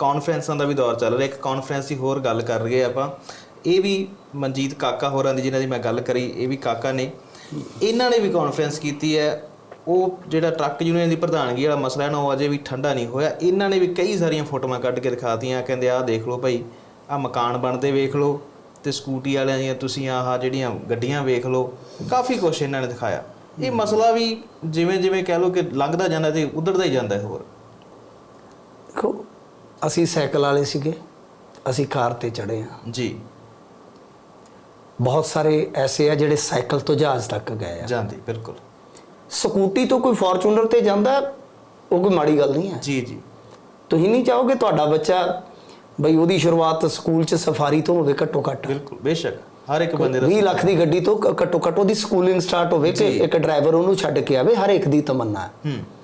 ਕਾਨਫਰੰਸਾਂ ਦਾ ਵੀ ਦੌਰ ਚੱਲ ਰਿਹਾ। ਇੱਕ ਕਾਨਫਰੰਸ ਦੀ ਹੋਰ ਗੱਲ ਕਰ ਰਹੇ ਆਪਾਂ। ਇਹ ਵੀ ਮਨਜੀਤ ਕਾਕਾ ਹੋਰਾਂ ਦੀ ਜਿਨ੍ਹਾਂ ਦੀ ਮੈਂ ਗੱਲ ਕਰੀ, ਇਹ ਵੀ ਕਾਕਾ ਨੇ। ਇਹਨਾਂ ਨੇ ਵੀ ਕਾਨਫਰੰਸ ਕੀਤੀ ਹੈ। ਉਹ ਜਿਹੜਾ ਟਰੱਕ ਯੂਨੀਅਨ ਦੀ ਪ੍ਰਧਾਨਗੀ ਵਾਲਾ ਮਸਲਾ ਹੈ ਨਾ, ਉਹ ਅਜੇ ਵੀ ਠੰਡਾ ਨਹੀਂ ਹੋਇਆ। ਇਹਨਾਂ ਨੇ ਵੀ ਕਈ ਸਾਰੀਆਂ ਫੋਟੋਆਂ ਕੱਢ ਕੇ ਦਿਖਾਤੀਆਂ ਕਹਿੰਦੇ ਆਹ ਦੇਖ ਲਓ ਭਾਈ, ਆਹ ਮਕਾਨ ਬਣਦੇ ਵੇਖ ਲਓ ਤੇ ਸਕੂਟੀ ਵਾਲਿਆਂ ਦੀਆਂ ਤੁਸੀਂ ਆਹ ਜਿਹੜੀਆਂ ਗੱਡੀਆਂ ਵੇਖ ਲਓ, ਕਾਫੀ ਕੁਝ ਇਹਨਾਂ ਨੇ ਦਿਖਾਇਆ। ਇਹ ਮਸਲਾ ਵੀ ਜਿਵੇਂ ਜਿਵੇਂ ਕਹਿ ਲਓ ਕਿ ਲੰਘਦਾ ਜਾਂਦਾ ਤੇ ਉਧੜਦਾ ਹੀ ਜਾਂਦਾ ਹੈ ਹੋਰ। ਅਸੀਂ ਸਾਈਕਲ ਵਾਲੇ ਸੀਗੇ ਅਸੀਂ ਕਾਰ ਤੇ ਚੜੇ ਆ ਜੀ। ਬਹੁਤ ਸਾਰੇ ਐਸੇ ਆ ਜਿਹੜੇ ਸਾਈਕਲ ਤੋਂ ਜਹਾਜ਼ ਤੱਕ ਗਏ ਆ। ਜਾਂਦੇ ਬਿਲਕੁਲ। ਸਕੂਟੀ ਤੋਂ ਕੋਈ ਫੋਰਚੂਨਰ ਤੇ ਜਾਂਦਾ ਉਹ ਕੋਈ ਮਾੜੀ ਗੱਲ ਨਹੀਂ ਹੈ। ਜੀ ਜੀ। ਤੁਸੀਂ ਨਹੀਂ ਚਾਹੋਗੇ ਤੁਹਾਡਾ ਬੱਚਾ ਬਈ ਉਹਦੀ ਸ਼ੁਰੂਆਤ ਸਕੂਲ 'ਚ ਸਫਾਰੀ ਤੋਂ ਹੋਵੇ ਘੱਟੋ ਘੱਟ? ਬਿਲਕੁਲ ਬੇਸ਼ੱਕ। ਹਰ ਇੱਕ ਬੰਦੇ ਦਾ 20 ਲੱਖ ਦੀ ਗੱਡੀ ਤੋਂ ਘੱਟੋ ਘੱਟ ਉਹਦੀ ਸਕੂਲਿੰਗ ਸਟਾਰਟ ਹੋਵੇ ਕਿ ਇੱਕ ਡਰਾਈਵਰ ਉਹਨੂੰ ਛੱਡ ਕੇ ਆਵੇ ਹਰ ਇੱਕ ਦੀ ਤਮੰਨਾ ਹੈ। ਹੂੰ।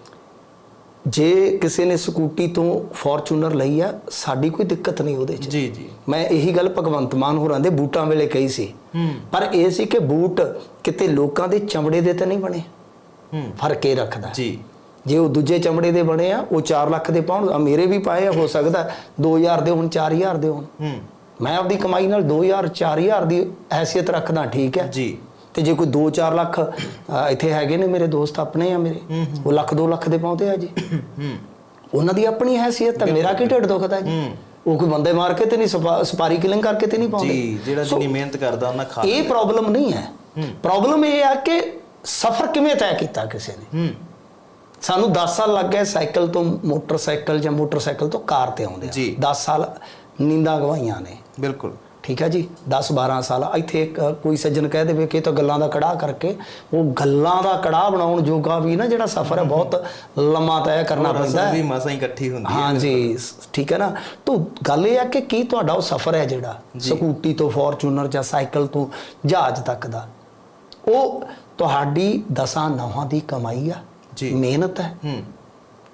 ਜੇ ਕਿਸੇ ਨੇ ਸਕੂਟੀ ਤੋਂ ਫੋਰਚੂਨਰ ਲਈ ਆ ਸਾਡੀ ਕੋਈ ਦਿੱਕਤ ਨਹੀਂ ਉਹਦੇ 'ਚ। ਜੀ ਜੀ। ਮੈਂ ਇਹੀ ਗੱਲ ਭਗਵੰਤ ਮਾਨ ਹੋਰਾਂ ਦੇ ਬੂਟਾਂ ਵੇਲੇ ਕਹੀ ਸੀ। ਹੂੰ। ਪਰ ਇਹ ਸੀ ਕਿ ਬੂਟ ਕਿਤੇ ਲੋਕਾਂ ਦੇ ਚਮੜੇ ਦੇ ਤਾਂ ਨਹੀਂ ਬਣੇ। ਹੂੰ। ਫ਼ਰਕ ਇਹ ਰੱਖਦਾ। ਜੀ। ਜੇ ਉਹ ਦੂਜੇ ਚਮੜੇ ਦੇ ਬਣੇ ਆ ਉਹ 4 ਲੱਖ ਦੇ ਪਾਉਣ ਮੇਰੇ ਵੀ ਪਾਏ ਆ ਹੋ ਸਕਦਾ 2000 ਦੇ ਹੁਣ 4000 ਦੇ ਹੋਣ। ਹੂੰ। ਮੈਂ ਆਪਦੀ ਕਮਾਈ ਨਾਲ 2000 4000 ਦੀ ਹੈਸੀਅਤ ਰੱਖਦਾ ਠੀਕ ਹੈ? ਜੀ। ਤੇ ਜੇ ਕੋਈ 2-4 ਲੱਖ ਅ, ਇੱਥੇ ਹੈਗੇ ਨੇ ਮੇਰੇ ਦੋਸਤ ਆਪਣੇ ਆ ਮੇਰੇ ਉਹ ਲੱਖ 2 ਲੱਖ ਦੇ ਪਾਉਂਦੇ ਆ ਜੀ। ਉਹਨਾਂ ਦੀ ਆਪਣੀ ਹੈਸੀਅਤ ਹੈ ਮੇਰਾ ਕੀ ਢਿੱਡ ਦੁਖਦਾ ਜੀ। ਉਹ ਕੋਈ ਬੰਦੇ ਮਾਰ ਕੇ ਤੇ ਨਹੀਂ ਸਪਾ- ਸਪਾਰੀ ਕਿਲਿੰਗ ਕਰਕੇ ਤੇ ਨਹੀਂ ਪਾਉਂਦੇ। ਜੀ ਜਿਹੜਾ ਜਿੰਨੀ ਮਿਹਨਤ ਕਰਦਾ ਉਹਨਾਂ ਖਾ ਇਹ ਪ੍ਰੋਬਲਮ ਨਹੀਂ ਹੈ। ਪ੍ਰੋਬਲਮ ਇਹ ਆ ਕਿ ਸਫ਼ਰ ਕਿਵੇਂ ਤੈਅ ਕੀਤਾ ਕਿਸੇ ਨੇ? ਹੂੰ। ਸਾਨੂੰ 10 ਸਾਲ ਲੱਗ ਗਏ ਸਾਈਕਲ ਤੋਂ ਮੋਟਰਸਾਈਕਲ ਜਾਂ ਮੋਟਰਸਾਈਕਲ ਤੋਂ ਕਾਰ ਤੇ ਆਉਂਦੇ ਜੀ। 10 ਸਾਲ ਨੀਂਦਾਂ ਗਵਾਈਆਂ ਨੇ। ਬਿਲਕੁਲ। ਠੀਕ ਹੈ ਜੀ 10 12 ਸਾਲ। ਇੱਥੇ ਕੋਈ ਸੱਜਣ ਕਹਿ ਦੇਵੇ ਕਿ ਇਹ ਤਾਂ ਗੱਲਾਂ ਦਾ ਕੜਾਹ ਕਰਕੇ ਉਹ ਗੱਲਾਂ ਦਾ ਕੜਾਹ ਬਣਾਉਣ ਜੋਗਾ ਵੀ ਨਾ ਜਿਹੜਾ ਸਫ਼ਰ ਹੈ ਬਹੁਤ ਲੰਮਾ ਤੈਅ ਕਰਨਾ ਪੈਂਦਾ ਹੈ। ਵੀ ਮਸਾਂ ਹੀ ਇਕੱਠੀ ਹੁੰਦੀ ਹੈ। ਹਾਂ ਜੀ ਠੀਕ ਹੈ ਨਾ। ਤਾਂ ਗੱਲ ਇਹ ਆ ਕਿ ਕੀ ਤੁਹਾਡਾ ਉਹ ਸਫ਼ਰ ਹੈ ਜਿਹੜਾ ਸਕੂਟੀ ਤੋਂ ਫੋਰਚੂਨਰ ਜਾਂ ਸਾਈਕਲ ਤੋਂ ਜਹਾਜ਼ ਤੱਕ ਦਾ ਉਹ ਤੁਹਾਡੀ ਦਸਾਂ ਨੌਹਾਂ ਦੀ ਕਮਾਈ ਆ ਜੀ। ਮਿਹਨਤ ਹੈ। ਹੂੰ।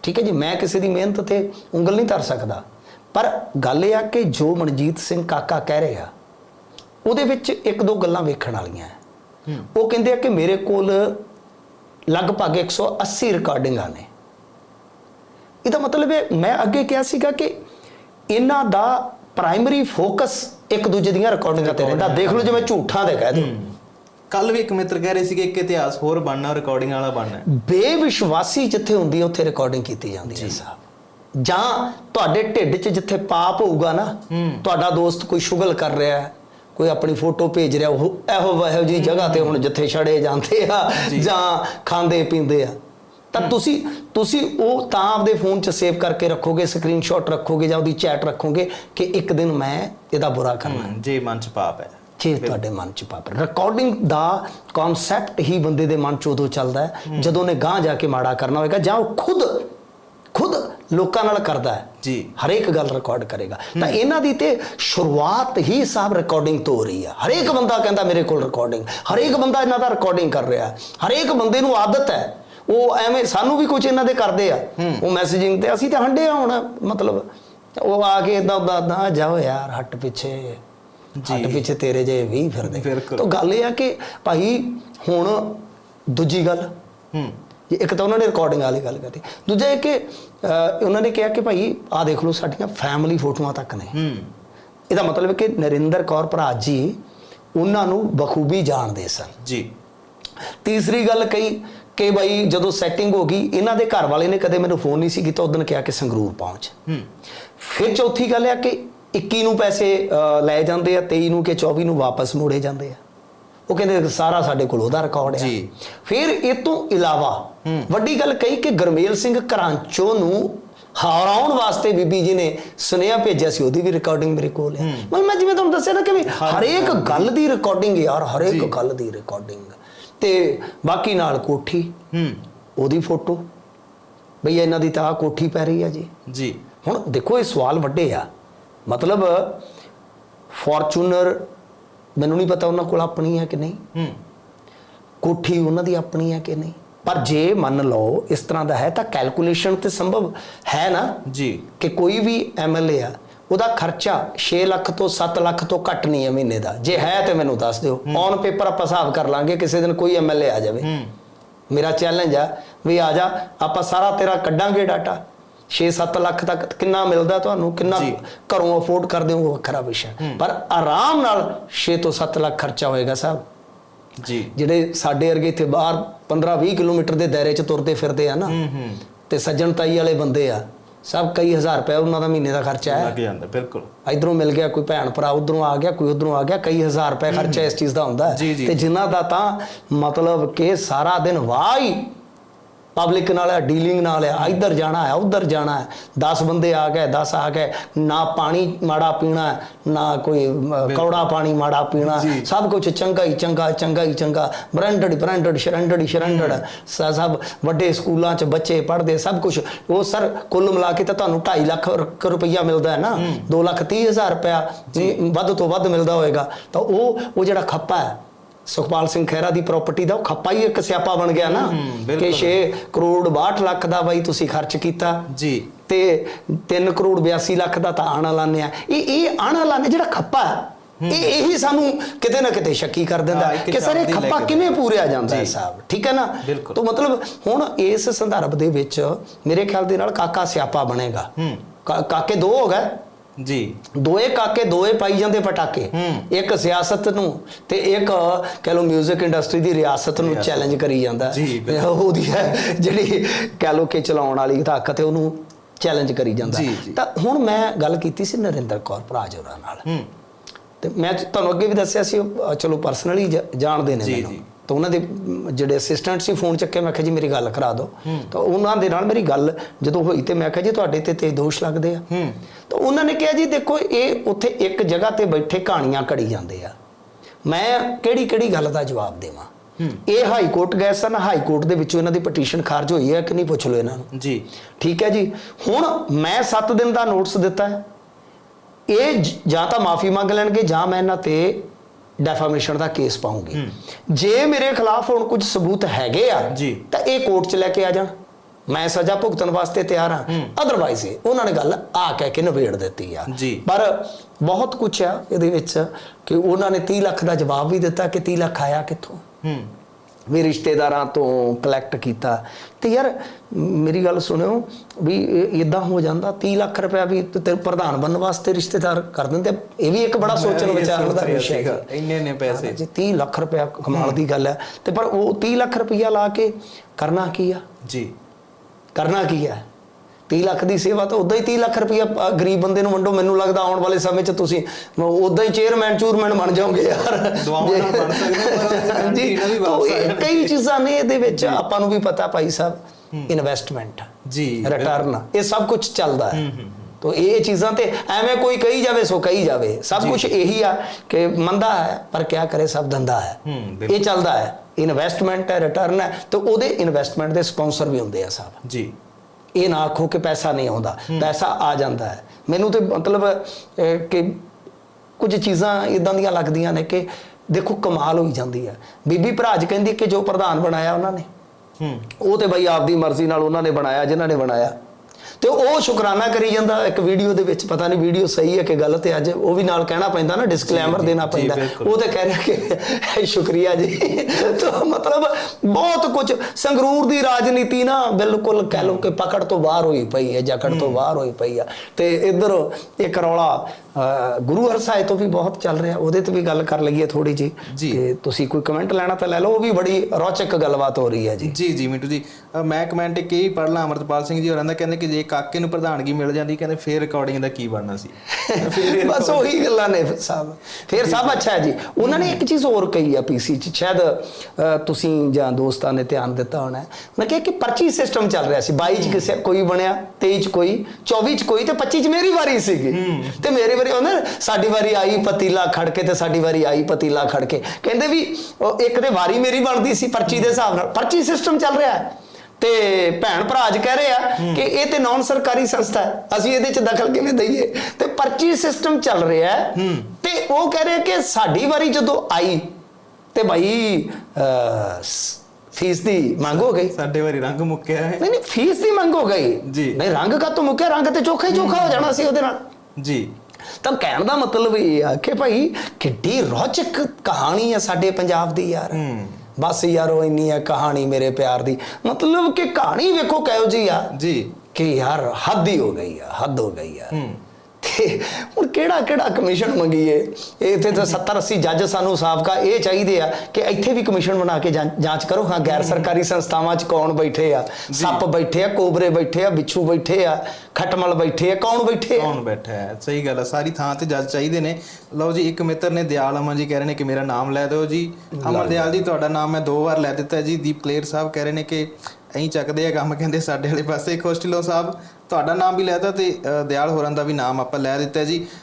ਠੀਕ ਹੈ ਜੀ ਮੈਂ ਕਿਸੇ ਦੀ ਮਿਹਨਤ ਤੇ ਉਂਗਲ ਨਹੀਂ ਧਰ ਸਕਦਾ। ਪਰ ਗੱਲ ਇਹ ਆ ਕਿ ਜੋ ਮਨਜੀਤ ਸਿੰਘ ਕਾਕਾ ਕਹਿ ਰਿਹਾ ਉਹਦੇ ਵਿੱਚ ਇੱਕ ਦੋ ਗੱਲਾਂ ਵੇਖਣ ਵਾਲੀਆਂ ਉਹ ਕਹਿੰਦੇ ਆ ਕਿ ਮੇਰੇ ਕੋਲ ਲਗਭਗ 180 ਰਿਕਾਰਡਿੰਗਾਂ ਨੇ। ਇਹਦਾ ਮਤਲਬ ਹੈ ਮੈਂ ਅੱਗੇ ਕਿਹਾ ਸੀਗਾ ਕਿ ਇਹਨਾਂ ਦਾ ਪ੍ਰਾਇਮਰੀ ਫੋਕਸ ਇੱਕ ਦੂਜੇ ਦੀਆਂ ਰਿਕਾਰਡਿੰਗਾਂ ਤੇ ਰਹਿੰਦਾ। ਦੇਖ ਲਓ ਜੇ ਮੈਂ ਝੂਠਾਂ ਦੇ ਕਹਿ ਦੂੰ। ਕੱਲ ਵੀ ਇੱਕ ਮਿੱਤਰ ਕਹਿ ਰਹੇ ਸੀਗੇ ਇੱਕ ਇਤਿਹਾਸ ਹੋਰ ਬਣਨਾ ਰਿਕਾਰਡਿੰਗ ਵਾਲਾ ਬਣਨਾ ਹੈ। ਬੇਵਿਸ਼ਵਾਸੀ ਜਿੱਥੇ ਹੁੰਦੀ ਉੱਥੇ ਰਿਕਾਰਡਿੰਗ ਕੀਤੀ ਜਾਂਦੀ ਹੈ ਸਾਹਿਬ। ਜਾਂ ਤੁਹਾਡੇ ਢਿੱਡ 'ਚ ਜਿੱਥੇ ਪਾਪ ਹੋਊਗਾ ਨਾ ਤੁਹਾਡਾ ਦੋਸਤ ਕੋਈ ਸ਼ੁਗਲ ਕਰ ਰਿਹਾ ਹੈ ਕੋਈ ਆਪਣੀ ਫੋਟੋ ਭੇਜ ਰਿਹਾ ਉਹ ਇਹੋ ਇਹੋ ਜੀ ਜਗ੍ਹਾ ਤੇ ਹੁਣ ਜਿੱਥੇ ਛੜੇ ਜਾਂਦੇ ਆ ਜਾਂ। ਖਾਂਦੇ ਪੀਂਦੇ ਆ। ਤਾਂ ਤੁਸੀਂ ਤੁਸੀਂ ਉਹ ਤਾਂ ਆਪਦੇ ਫੋਨ 'ਚ ਸੇਵ ਕਰਕੇ ਰੱਖੋਗੇ ਸਕਰੀਨਸ਼ਾਟ ਰੱਖੋਗੇ ਜਾਂ ਉਹਦੀ ਚੈਟ ਰੱਖੋਗੇ ਕਿ ਇੱਕ ਦਿਨ ਮੈਂ ਇਹਦਾ ਬੁਰਾ ਕਰਨਾ। ਜੇ ਮਨ ਚ ਪਾਪ ਹੈ। ਜੇ ਤੁਹਾਡੇ ਮਨ ਚ ਪਾਪ ਰਿਕਾਰਡਿੰਗ ਦਾ ਕਨਸੈਪਟ ਹੀ ਬੰਦੇ ਦੇ ਮਨ ਚ ਉਦੋਂ ਚੱਲਦਾ ਹੈ ਜਦੋਂ ਨੇ ਗਾਂ ਜਾ ਕੇ ਮਾੜਾ ਕਰਨਾ ਹੋਵੇਗਾ ਜਾਂ ਉਹ ਖੁਦ ਖੁਦ ਲੋਕਾਂ ਨਾਲ ਕਰਦਾ ਹੈ। ਜੀ। ਹਰੇਕ ਗੱਲ ਰਿਕਾਰਡ ਕਰੇਗਾ। ਤਾਂ ਇਹਨਾਂ ਦੀ ਤੇ ਸ਼ੁਰੂਆਤ ਹੀ ਸਾਹਿਬ ਰਿਕਾਰਡਿੰਗ ਤੋਂ ਹੋ ਰਹੀ ਹੈ ਹਰੇਕ ਬੰਦਾ ਕਹਿੰਦਾ ਮੇਰੇ ਕੋਲ ਰਿਕਾਰਡਿੰਗ ਹਰੇਕ ਬੰਦਾ ਇਹਨਾਂ ਦਾ ਰਿਕਾਰਡਿੰਗ ਕਰ ਰਿਹਾ ਹੈ। ਹਰੇਕ ਬੰਦੇ ਨੂੰ ਆਦਤ ਹੈ। ਉਹ ਐਵੇਂ ਸਾਨੂੰ ਵੀ ਕੁਝ ਇਹਨਾਂ ਦੇ ਕਰਦੇ ਆ। ਉਹ ਮੈਸੇਜਿੰਗ ਤੇ ਅਸੀਂ ਤਾਂ ਹੰਡੇ ਆ ਹੁਣ ਮਤਲਬ ਉਹ ਆ ਕੇ ਇਦਾਂ ਉਦਾਂ ਜਾਓ ਯਾਰ ਹੱਟ ਪਿੱਛੇ। ਹੱਟ ਪਿੱਛੇ ਤੇਰੇ ਜੇ ਵੀ ਫਿਰਦੇ। ਤਾਂ ਗੱਲ ਇਹ ਆ ਕਿ ਭਾਈ ਹੁਣ ਦੂਜੀ ਗੱਲ ਹੂੰ। ਇਹ ਇੱਕ ਤਾਂ ਉਹਨਾਂ ਨੇ ਰਿਕਾਰਡਿੰਗ ਵਾਲੀ ਗੱਲ ਕਰਤੀ। ਦੂਜਾ ਇਹ ਕਿ ਉਹਨਾਂ ਨੇ ਕਿਹਾ ਕਿ ਭਾਈ ਆਹ ਦੇਖ ਲਓ ਸਾਡੀਆਂ ਫੈਮਿਲੀ ਫੋਟੋਆਂ ਤੱਕ ਨੇ। ਹੂੰ। ਇਹਦਾ ਮਤਲਬ ਹੈ ਕਿ ਨਰਿੰਦਰ ਕੌਰ ਭਰਾ ਜੀ ਉਹਨਾਂ ਨੂੰ ਬਖੂਬੀ ਜਾਣਦੇ ਸਨ। ਜੀ। ਤੀਸਰੀ ਗੱਲ ਕਹੀ ਕਿ ਭਾਈ ਜਦੋਂ ਸੈਟਿੰਗ ਹੋ ਗਈ ਇਹਨਾਂ ਦੇ ਘਰ ਵਾਲੇ ਨੇ ਕਦੇ ਮੈਨੂੰ ਫੋਨ ਨਹੀਂ ਸੀ ਕੀਤਾ ਉਦੋਂ ਕਿਹਾ ਕਿ ਸੰਗਰੂਰ ਪਹੁੰਚ। ਹੂੰ। ਫਿਰ ਚੌਥੀ ਗੱਲ ਹੈ ਕਿ 21 ਨੂੰ ਪੈਸੇ ਲੈ ਜਾਂਦੇ ਆ 23 ਨੂੰ ਕਿ 24 ਨੂੰ ਵਾਪਸ ਮੋੜੇ ਜਾਂਦੇ ਆ। ਉਹ ਕਹਿੰਦੇ ਸਾਰਾ ਸਾਡੇ ਕੋਲ ਉਹਦਾ ਰਿਕਾਰਡ ਹੈ ਜੀ। ਫਿਰ ਇਹ ਤੋਂ ਇਲਾਵਾ ਵੱਡੀ ਗੱਲ ਕਹੀ ਕਿ ਗਰਮੇਲ ਸਿੰਘ ਕਰਾਂਚੋ ਨੂੰ ਹਰਾਉਣ ਵਾਸਤੇ ਬੀਬੀ ਜੀ ਨੇ ਸੁਨੇਹਾ ਭੇਜਿਆ ਸੀ ਉਹਦੀ ਵੀ ਰਿਕਾਰਡਿੰਗ ਮੇਰੇ ਕੋਲ ਹੈ। ਮੈਂ ਮੈਂ ਜਿਵੇਂ ਤੁਹਾਨੂੰ ਦੱਸਿਆ ਨਾ ਕਿ ਵੀ ਹਰੇਕ ਗੱਲ ਦੀ। ਰਿਕਾਰਡਿੰਗ ਯਾਰ ਹਰੇਕ ਗੱਲ ਦੀ ਰਿਕਾਰਡਿੰਗ ਤੇ ਬਾਕੀ ਨਾਲ ਕੋਠੀ। ਹੂੰ। ਉਹਦੀ ਫੋਟੋ ਬਈ ਇਹਨਾਂ ਦੀ ਤਾਂ ਕੋਠੀ ਪੈ ਰਹੀ ਆ ਜੀ। ਜੀ। ਹੁਣ ਦੇਖੋ ਇਹ ਸਵਾਲ ਵੱਡੇ ਆ। ਮਤਲਬ ਫੋਰਚੂਨਰ ਮੈਨੂੰ ਨਹੀਂ ਪਤਾ ਉਹਨਾਂ ਕੋਲ ਆਪਣੀ ਹੈ ਕਿ ਨਹੀਂ। ਹੂੰ। ਕੋਠੀ ਉਹਨਾਂ ਦੀ ਆਪਣੀ ਹੈ ਕਿ ਨਹੀਂ। ਪਰ ਜੇ ਮੰਨ ਲਓ ਇਸ ਤਰ੍ਹਾਂ ਦਾ ਹੈ ਤਾਂ ਕੈਲਕੂਲੇਸ਼ਨ ਤੇ ਸੰਭਵ ਹੈ ਨਾ ਜੀ। ਕਿ ਕੋਈ ਵੀ ਐਮਐਲਏ ਆ ਉਹਦਾ ਖਰਚਾ 6 ਲੱਖ ਤੋਂ 7 ਲੱਖ ਤੋਂ ਘੱਟ ਨਹੀਂ ਹੈ ਮਹੀਨੇ ਦਾ। ਜੇ ਹੈ ਤੇ ਮੈਨੂੰ ਦੱਸ ਦਿਓ। ਔਨ ਪੇਪਰ ਆਪਾਂ ਹਿਸਾਬ ਕਰ ਲਾਂਗੇ ਕਿਸੇ ਦਿਨ ਕੋਈ ਐਮਐਲਏ ਆ ਜਾਵੇ। ਹੂੰ। ਮੇਰਾ ਚੈਲੰਜ ਆ ਵੀ ਆ ਜਾ ਆਪਾਂ ਸਾਰਾ ਤੇਰਾ ਕੱਢਾਂਗੇ ਡਾਟਾ 6-7 ਲੱਖ ਤੱਕ ਕਿੰਨਾ ਮਿਲਦਾ ਤੁਹਾਨੂੰ? ਕਿੰਨਾ। ਘਰੋਂ ਅਫੋਰਡ ਕਰਦੇ ਹੋ? ਵੱਖਰਾ ਵਿਸ਼ਾ। ਪਰ ਆਰਾਮ ਨਾਲ 6 ਤੋਂ 7 ਲੱਖ ਖਰਚਾ ਹੋਏਗਾ ਸਾਹਿਬ ਜੀ। ਜਿਹੜੇ ਸਾਡੇ ਵਰਗੇ ਇੱਥੇ ਬਾਹਰ 15-20 ਕਿਲੋਮੀਟਰ ਦੇ ਦਾਇਰੇ 'ਚ ਤੁਰਦੇ ਫਿਰਦੇ ਆ ਨਾ ਹੂੰ ਹੂੰ। ਤੇ ਸੱਜਣ ਤਾਈ ਵਾਲੇ ਬੰਦੇ ਆ ਸਭ ਕਈ ਹਜ਼ਾਰ ਰੁਪਏ ਉਹਨਾਂ ਦਾ ਮਹੀਨੇ ਦਾ ਖਰਚਾ ਹੈ। ਲੱਗ ਜਾਂਦਾ ਬਿਲਕੁਲ। ਇਧਰੋਂ ਮਿਲ ਗਿਆ ਕੋਈ ਭੈਣ ਭਰਾ ਉਧਰੋਂ ਆ ਗਿਆ ਕੋਈ ਉਧਰੋਂ ਆ ਗਿਆ ਕਈ ਹਜ਼ਾਰ ਰੁਪਏ ਖਰਚਾ ਇਸ ਚੀਜ਼ ਦਾ ਹੁੰਦਾ ਤੇ। ਜਿਨ੍ਹਾਂ ਦਾ ਤਾਂ ਮਤਲਬ ਕਿ ਸਾਰਾ ਦਿਨ ਵਾਹ ਹੀ ਪਬਲਿਕ ਨਾਲ ਆ ਡੀਲਿੰਗ ਨਾਲ ਆ ਇੱਧਰ ਜਾਣਾ ਹੈ ਉਧਰ ਜਾਣਾ ਹੈ। 10 ਬੰਦੇ ਆ ਗਏ 10 ਆ ਗਏ ਨਾ ਪਾਣੀ ਮਾੜਾ ਪੀਣਾ ਹੈ, ਨਾ ਕੋਈ ਕੌੜਾ ਪਾਣੀ ਮਾੜਾ ਪੀਣਾ। ਸਭ ਕੁਝ ਚੰਗਾ ਹੀ ਚੰਗਾ ਚੰਗਾ ਹੀ ਚੰਗਾ। ਬ੍ਰਾਂਡਡ ਬ੍ਰਾਂਡਡ ਸ਼ਰੰਡਡ ਹੀ ਸ਼ਰੰਡਡ। ਸਭ ਵੱਡੇ ਸਕੂਲਾਂ 'ਚ ਬੱਚੇ ਪੜ੍ਹਦੇ ਸਭ ਕੁਝ ਉਹ ਸਰ ਕੁੱਲ ਮਿਲਾ ਕੇ ਤਾਂ ਤੁਹਾਨੂੰ 2.5 ਲੱਖ ਰੁਪਈਆ ਮਿਲਦਾ ਹੈ ਨਾ? 2 ਲੱਖ 30 ਹਜ਼ਾਰ ਰੁਪਇਆ ਵੱਧ ਤੋਂ ਵੱਧ ਮਿਲਦਾ ਹੋਏਗਾ। ਤਾਂ ਉਹ ਉਹ ਜਿਹੜਾ ਖੱਪਾ ਹੈ ਸੁਖਪਾਲ ਸਿੰਘ ਖਹਿਰਾ ਦੀ ਪ੍ਰਾਪਰਟੀ ਦਾ ਉਹ ਖੱਪਾ ਹੀ ਇੱਕ ਸਿਆਪਾ ਬਣ ਗਿਆ ਨਾ ਕਿ ਬਿਲਕੁਲ। 6 ਕਰੋੜ 62 ਲੱਖ ਦਾ ਬਾਈ ਤੁਸੀਂ ਖਰਚ ਕੀਤਾ। ਜੀ। ਤੇ 3 ਕਰੋੜ 82 ਲੱਖ ਦਾ ਤਾਂ ਆਣਾ ਆ। ਇਹ ਇਹ ਆਣਾ ਲਾਣੇ ਜਿਹੜਾ ਖੱਪਾ ਇਹ ਇਹੀ ਸਾਨੂੰ ਕਿਤੇ ਨਾ ਕਿਤੇ ਸ਼ੱਕੀ ਕਰ ਦਿੰਦਾ ਕਿ ਸਰ ਇਹ ਖੱਪਾ ਕਿਵੇਂ ਪੂਰਿਆ ਜਾਂਦਾ ਹੈ। ਸਾਹਿਬ? ਠੀਕ ਹੈ ਨਾ। ਤਾਂ ਮਤਲਬ ਹੁਣ ਇਸ ਸੰਦਰਭ ਦੇ ਵਿੱਚ ਮੇਰੇ ਖਿਆਲ ਦੇ ਨਾਲ ਕਾਕਾ ਸਿਆਪਾ ਬਣੇਗਾ। ਕਾਕੇ ਦੋ ਹੋ ਗਏ। ਜੀ ਦੋਏ ਕਾਕੇ ਦੋਏ ਪਾਈ ਜਾਂਦੇ ਪਟਾਕੇ। ਇੱਕ ਸਿਆਸਤ ਨੂੰ ਤੇ ਇੱਕ ਕਹ ਲੋ 뮤직 ਇੰਡਸਟਰੀ ਦੀ ਰਿਆਸਤ ਨੂੰ। ਚੈਲੰਜ ਕਰੀ ਜਾਂਦਾ। ਉਹਦੀ ਹੈ ਜਿਹੜੀ ਕਹ ਲੋ ਕਿ ਚਲਾਉਣ ਵਾਲੀ ਤਾਕਤ ਹੈ ਉਹਨੂੰ ਚੈਲੰਜ ਕਰੀ ਜਾਂਦਾ। ਤਾਂ ਹੁਣ ਮੈਂ ਗੱਲ ਕੀਤੀ ਸੀ ਨਰਿੰਦਰ ਕੌਰ ਭਰਾਜ ਹੋਰਾਂ ਨਾਲ ਤੇ ਮੈਂ ਤੁਹਾਨੂੰ ਅੱਗੇ ਵੀ ਦੱਸਿਆ ਸੀ ਚਲੋ ਪਰਸਨਲੀ ਜਾਣਦੇ ਨੇ ਮੈਨੂੰ। ਤਾਂ ਉਹਨਾਂ ਦੇ ਜਿਹੜੇ ਅਸਿਸਟੈਂਟ ਸੀ ਫੋਨ ਚੱਕੇ ਮੈਂ ਕਿਹਾ ਜੀ ਮੇਰੀ ਗੱਲ ਕਰਾ ਦਿਓ। ਤਾਂ ਉਹਨਾਂ ਦੇ ਨਾਲ ਮੇਰੀ ਗੱਲ ਜਦੋਂ ਹੋਈ ਤੇ ਮੈਂ ਕਿਹਾ ਜੀ ਤੁਹਾਡੇ ਤੇ ਤੇ ਦੋਸ਼ ਲੱਗਦੇ ਆ। ਤਾਂ ਉਹਨਾਂ ਨੇ ਕਿਹਾ ਜੀ ਦੇਖੋ ਇਹ ਉੱਥੇ ਇੱਕ ਜਗ੍ਹਾ ਤੇ ਬੈਠੇ ਕਹਾਣੀਆਂ ਕੜੀ ਜਾਂਦੇ ਆ। ਮੈਂ ਕਿਹੜੀ ਕਿਹੜੀ ਗੱਲ ਦਾ ਜਵਾਬ ਦੇਵਾਂ? ਇਹ ਹਾਈ ਕੋਰਟ ਗਏ ਸਨ ਹਾਈ ਕੋਰਟ ਦੇ ਵਿੱਚੋਂ ਇਹਨਾਂ ਦੀ ਪਟੀਸ਼ਨ ਖਾਰਜ ਹੋਈ ਹੈ ਕਿ ਨਹੀਂ ਪੁੱਛ ਲਓ ਇਹਨਾਂ ਨੂੰ। ਜੀ। ਠੀਕ ਹੈ ਜੀ। ਹੁਣ ਮੈਂ 7 ਦਿਨ ਦਾ ਨੋਟਿਸ ਦਿੱਤਾ ਹੈ। ਇਹ ਜਾਂ ਤਾਂ ਮਾਫੀ ਮੰਗ ਲੈਣਗੇ ਜਾਂ ਮੈਂ ਇਹਨਾਂ ਤੇ ਡੈਫਾਮੇਸ਼ਨ ਦਾ ਕੇਸ ਪਾਉਂਗੀ। ਜੇ ਮੇਰੇ ਖਿਲਾਫ ਹੁਣ ਕੁਝ ਸਬੂਤ ਹੈਗੇ ਆ। ਤਾਂ ਇਹ ਕੋਰਟ 'ਚ ਲੈ ਕੇ ਆ ਜਾਣ। ਮੈਂ ਸਜ਼ਾ ਭੁਗਤਣ ਵਾਸਤੇ ਤਿਆਰ ਹਾਂ। ਅਦਰਵਾਈਜ਼ ਉਹਨਾਂ ਨੇ ਗੱਲ ਆ ਕਹਿ ਕੇ ਨਿਬੇੜ ਦਿੱਤੀ ਆ। ਪਰ ਬਹੁਤ ਕੁਝ ਆ ਇਹਦੇ ਵਿੱਚ ਕਿ ਉਹਨਾਂ ਨੇ 30 ਲੱਖ ਦਾ ਜਵਾਬ ਵੀ ਦਿੱਤਾ ਕਿ 30 ਲੱਖ ਆਇਆ ਕਿੱਥੋਂ? ਹੂੰ। ਵੀ ਰਿਸ਼ਤੇਦਾਰਾਂ ਤੋਂ ਕਲੈਕਟ ਕੀਤਾ। ਤੇ ਯਾਰ ਮੇਰੀ ਗੱਲ ਸੁਣਿਓ ਵੀ ਇਦਾਂ ਹੋ ਜਾਂਦਾ 30 ਲੱਖ ਰੁਪਇਆ ਵੀ ਤੇ ਪ੍ਰਧਾਨ ਬਣਨ ਵਾਸਤੇ ਰਿਸ਼ਤੇਦਾਰ ਕਰ ਦਿੰਦੇ ਆ। ਇਹ ਵੀ ਇੱਕ ਬੜਾ ਸੋਚਣ ਵਿਚਾਰਨ ਦਾ ਵਿਸ਼ਾ ਹੈ ਇੰਨੇ ਇੰਨੇ ਪੈਸੇ। ਜੀ 30 ਲੱਖ ਰੁਪਇਆ ਕਮਾਲ ਦੀ ਗੱਲ ਹੈ। ਤੇ ਪਰ ਉਹ 30 ਲੱਖ ਰੁਪਇਆ ਲਾ ਕੇ ਕਰਨਾ ਕੀ ਆ? ਜੀ। ਕਰਨਾ ਕੀ ਹੈ 30 ਲੱਖ ਦੀ ਸੇਵਾ ਤਾਂ ਉਦਾਂ ਹੀ 30 ਲੱਖ ਰੁਪਇਆ ਗਰੀਬ ਬੰਦੇ ਨੂੰ ਵੰਡੋ ਮੈਨੂੰ ਲੱਗਦਾ ਆਉਣ ਵਾਲੇ ਸਮੇਂ 'ਚ ਤੁਸੀਂ ਉਦਾਂ ਹੀ ਚੇਅਰਮੈਨ ਚੂਰਮੈਨ ਬਣ ਜਾਓਗੇ ਯਾਰ। ਦੁਆਵਾਂ ਨਾਲ ਬਣ ਸਕਦੇ ਹੋ, ਜੀ। ਕਈ ਚੀਜ਼ਾਂ ਨੇ ਇਹਦੇ ਵਿੱਚ ਆਪਾਂ ਨੂੰ ਵੀ ਪਤਾ ਭਾਈ ਸਾਹਿਬ ਇਨਵੈਸਟਮੈਂਟ ਜੀ ਰਿਟਰਨ ਇਹ ਸਭ ਕੁਝ ਚੱਲਦਾ ਹੈ। ਤਾਂ ਇਹ ਚੀਜ਼ਾਂ ਤੇ ਐਵੇਂ ਕੋਈ ਕਹੀ ਜਾਵੇ ਸੋ ਕਹੀ ਜਾਵੇ। ਸਭ ਕੁਝ ਇਹੀ ਆ ਕਿ ਮੰਦਾ ਹੈ ਪਰ ਕਿਆ ਕਰੇ ਸਭ ਧੰਦਾ ਹੈ। ਇਹ ਚੱਲਦਾ ਹੈ। ਇਨਵੈਸਟਮੈਂਟ ਹੈ ਰਿਟਰਨ ਹੈ ਤੇ ਉਹਦੇ ਇਨਵੈਸਟਮੈਂਟ ਦੇ ਸਪਾਂਸਰ ਵੀ ਹੁੰਦੇ ਆ ਸਾਹਿਬ। ਜੀ। ਇਹ ਨਾ ਆਖੋ ਕਿ ਪੈਸਾ ਨਹੀਂ ਆਉਂਦਾ ਪੈਸਾ ਆ ਜਾਂਦਾ ਹੈ। ਮੈਨੂੰ ਤੇ ਮਤਲਬ ਕਿ ਕੁਝ ਚੀਜ਼ਾਂ ਇਦਾਂ ਦੀਆਂ ਲੱਗਦੀਆਂ ਨੇ ਕਿ ਦੇਖੋ ਕਮਾਲ ਹੋਈ ਜਾਂਦੀ ਹੈ। ਬੀਬੀ ਭਰਾਜ ਕਹਿੰਦੀ ਕਿ ਜੋ ਪ੍ਰਧਾਨ ਬਣਾਇਆ ਉਹਨਾਂ ਨੇ ਹੂੰ। ਉਹ ਤੇ ਬਈ ਆਪਦੀ ਮਰਜ਼ੀ ਨਾਲ ਉਹਨਾਂ ਨੇ ਬਣਾਇਆ ਜਿਨ੍ਹਾਂ ਨੇ ਬਣਾਇਆ। ਤੇ ਉਹ ਸ਼ੁਕਰਾਨਾ ਕਰੀ ਜਾਂਦਾ ਇੱਕ ਵੀਡੀਓ ਦੇ ਵਿੱਚ ਪਤਾ ਨਹੀਂ ਵੀਡੀਓ ਸਹੀ ਹੈ ਕਿ ਗਲਤ ਹੈ ਅੱਜ ਉਹ ਵੀ ਨਾਲ ਕਹਿਣਾ ਪੈਂਦਾ ਨਾ ਡਿਸਕਲੇਮਰ ਦੇਣਾ ਪੈਂਦਾ। ਉਹ ਤੇ ਕਹਿ ਰਿਹਾ ਕਿ ਸ਼ੁਕਰੀਆ ਜੀ। ਤਾਂ ਮਤਲਬ ਬਹੁਤ ਕੁਝ ਸੰਗਰੂਰ ਦੀ ਰਾਜਨੀਤੀ ਨਾ ਬਿਲਕੁਲ ਕਹਿ ਲਓ ਕਿ ਪਕੜ ਤੋਂ ਬਾਹਰ ਹੋਈ ਪਈ ਹੈ ਜਕੜ ਤੋਂ ਬਾਹਰ ਹੋਈ ਪਈ ਆ। ਤੇ ਇੱਧਰ ਇੱਕ ਰੌਲਾ ਗੁਰੂ ਹਰਸਾਏ ਤੋਂ ਵੀ ਬਹੁਤ ਚੱਲ ਰਿਹਾ ਉਹਦੇ ਤੇ ਵੀ ਗੱਲ ਕਰ ਲਈਏ ਥੋੜੀ ਜੀ। ਕਿ ਤੁਸੀਂ ਕੋਈ ਕਮੈਂਟ ਲੈਣਾ ਤਾਂ ਲੈ ਲਓ ਉਹ ਵੀ ਬੜੀ ਰੌਚਕ ਗੱਲਬਾਤ ਹੋ ਰਹੀ ਹੈ ਜੀ। ਜੀ ਜੀ ਮਿੰਟੂ ਜੀ ਮੈਂ ਕਮੈਂਟ ਇੱਕ ਹੀ ਪੜ੍ਹ ਲਾਂ ਅਮਰਤਪਾਲ ਸਿੰਘ ਜੀ ਹੋਰਾਂ ਦਾ ਕਹਿੰਦੇ ਕਿ ਜੇ ਕਾਕੇ ਨੂੰ ਪ੍ਰਧਾਨਗੀ ਮਿਲ ਜਾਂਦੀ ਕਹਿੰਦੇ ਫੇਰ ਰਿਕਾਰਡਿੰਗ ਦਾ ਕੀ ਬਣਨਾ ਸੀ? ਫਿਰ ਬਸ ਉਹੀ ਗੱਲਾਂ ਨੇ ਸਾਹਿਬ ਫਿਰ ਸਭ ਅੱਛਾ ਹੈ ਜੀ। ਉਹਨਾਂ ਨੇ ਇੱਕ ਚੀਜ਼ ਹੋਰ ਕਹੀ ਆ ਪੀਸੀ ਚ ਸ਼ਾਇਦ ਤੁਸੀਂ ਜਾਂ ਦੋਸਤਾਂ ਨੇ ਧਿਆਨ ਦਿੱਤਾ ਹੋਣਾ। ਉਹਨਾਂ ਕਿਹਾ ਕਿ ਪਰਚੀ ਸਿਸਟਮ ਚੱਲ ਰਿਹਾ ਸੀ 22 ਚ ਕਿਸੇ ਕੋਈ ਬਣਿਆ 23 ਚ ਕੋਈ 24 ਚ ਕੋਈ ਤੇ 25 ਚ ਮੇਰੀ ਵਾਰੀ ਸੀਗੀ। ਤੇ ਮੇਰੀ ਵਾਰੀ ਉਹਨਾਂ ਸਾਡੀ ਵਾਰੀ ਆਈ ਪਤੀਲਾ ਖੜ ਕੇ ਤੇ ਸਾਡੀ ਵਾਰੀ ਆਈ ਪਤੀਲਾ ਖੜ ਕੇ। ਕਹਿੰਦੇ ਵੀ ਉਹ ਇੱਕ ਤੇ ਵਾਰੀ ਮੇਰੀ ਬਣਦੀ ਸੀ ਪਰਚੀ ਦੇ ਹਿਸਾਬ ਨਾਲ। ਪਰਚੀ ਸਿਸਟਮ ਚੱਲ ਰਿਹਾ ਹੈ। ਤੇ ਭੈਣ ਭਰਾ ਅੱਜ ਕਹਿ ਰਹੇ ਆ ਕਿ ਇਹ ਤੇ ਨਾਨ ਸਰਕਾਰੀ ਸੰਸਥਾ ਹੈ। ਅਸੀਂ ਇਹਦੇ ਚ ਦਖਲ ਕਿਵੇਂ ਦਈਏ? ਤੇ ਪਰਚੀ ਸਿਸਟਮ ਚੱਲ ਰਿਹਾ ਹੈ। ਤੇ ਉਹ ਕਹਿ ਰਹੇ ਕਿ ਸਾਡੀ ਵਾਰੀ ਜਦੋਂ ਆਈ ਤੇ ਭਾਈ ਫੀਸ ਦੀ ਮੰਗ ਹੋ ਗਈ। ਸਾਡੇ ਵਾਰੀ ਰੰਗ ਮੁੱਕਿਆ ਹੈ। ਨਹੀਂ ਨਹੀਂ ਫੀਸ ਦੀ ਮੰਗ ਹੋ ਗਈ। ਜੀ। ਨਹੀਂ ਰੰਗ ਕਾ ਤੋਂ ਮੁੱਕਿਆ? ਰੰਗ ਤੇ ਚੋਖਾ ਹੀ ਚੋਖਾ ਹੋ। ਜਾਣਾ ਸੀ ਉਹਦੇ ਨਾਲ। ਜੀ। ਤਾਂ ਕਹਿਣ ਦਾ ਮਤਲਬ ਇਹ ਆ ਕਿ ਭਾਈ ਕਿੱਡੀ ਰੌਚਕ ਕਹਾਣੀ ਹੈ ਸਾਡੇ ਪੰਜਾਬ ਦੀ ਯਾਰ। ਬਸ ਯਾਰੋ ਇੰਨੀ ਹੈ ਕਹਾਣੀ ਮੇਰੇ ਪਿਆਰ ਦੀ। ਮਤਲਬ ਕਿ ਕਹਾਣੀ ਵੇਖੋ ਕਿਹੋ ਜੀ ਆ ਜੀ। ਕਿ ਯਾਰ ਹੱਦ ਹੀ ਹੋ ਗਈ ਆ ਹੱਦ ਹੋ ਗਈ ਆ। ਤੇ ਹੁਣ ਕਿਹੜਾ ਕਿਹੜਾ ਕਮਿਸ਼ਨ ਮੰਗੀਏ? ਇਹ ਇੱਥੇ ਤਾਂ 70 80 ਜੱਜ ਸਾਨੂੰ ਸਾਬਕਾ ਇਹ ਚਾਹੀਦੇ ਆ ਕਿ ਇੱਥੇ ਵੀ ਕਮਿਸ਼ਨ ਬਣਾ ਕੇ ਜਾਂਚ ਕਰੋ। ਹਾਂ ਗੈਰ ਸਰਕਾਰੀ ਸੰਸਥਾਵਾਂ 'ਚ ਕੌਣ ਬੈਠੇ ਆ? ਸੱਪ ਬੈਠੇ ਆ ਕੋਬਰੇ ਬੈਠੇ ਆ ਬਿੱਛੂ ਬੈਠੇ ਆ ਖਟਮਲ ਬੈਠੇ ਆ ਕੌਣ ਬੈਠੇ ਆ? ਕੌਣ ਬੈਠਾ ਹੈ? ਸਹੀ ਗੱਲ ਹੈ। ਸਾਰੀ ਥਾਂ ਤੇ ਜੱਜ ਚਾਹੀਦੇ ਨੇ। ਲਓ ਜੀ ਇੱਕ ਮਿੱਤਰ ਨੇ ਦਿਆਲ ਅਮਨ ਜੀ ਕਹਿ ਰਹੇ ਨੇ ਕਿ ਮੇਰਾ ਨਾਮ ਲੈ ਦਿਓ ਜੀ। ਅਮਰ ਦਿਆਲ ਜੀ ਤੁਹਾਡਾ ਨਾਮ ਮੈਂ ਦੋ ਵਾਰ ਲੈ ਦਿੱਤਾ ਜੀ। ਦੀਪ ਕਲੇਰ ਸਾਹਿਬ ਕਹਿ ਰਹੇ ਨੇ ਕਿ ਐਂ ਚੱਕਦੇ ਆ ਕੰਮ। ਕਹਿੰਦੇ ਸਾਡੇ ਵਾਲੇ ਪਾਸੇ ਖੁਸ਼ਟਿਲੋ ਸਾਹਿਬ ਤੁਹਾਡਾ ਨਾਮ ਵੀ ਲੈਤਾ ਤੇ ਅ, ਦਿਆਲ ਹੋਰਾਂ ਦਾ ਵੀ ਨਾਮ ਆਪਾਂ ਲੈ ਦਿੱਤਾ ਜੀ।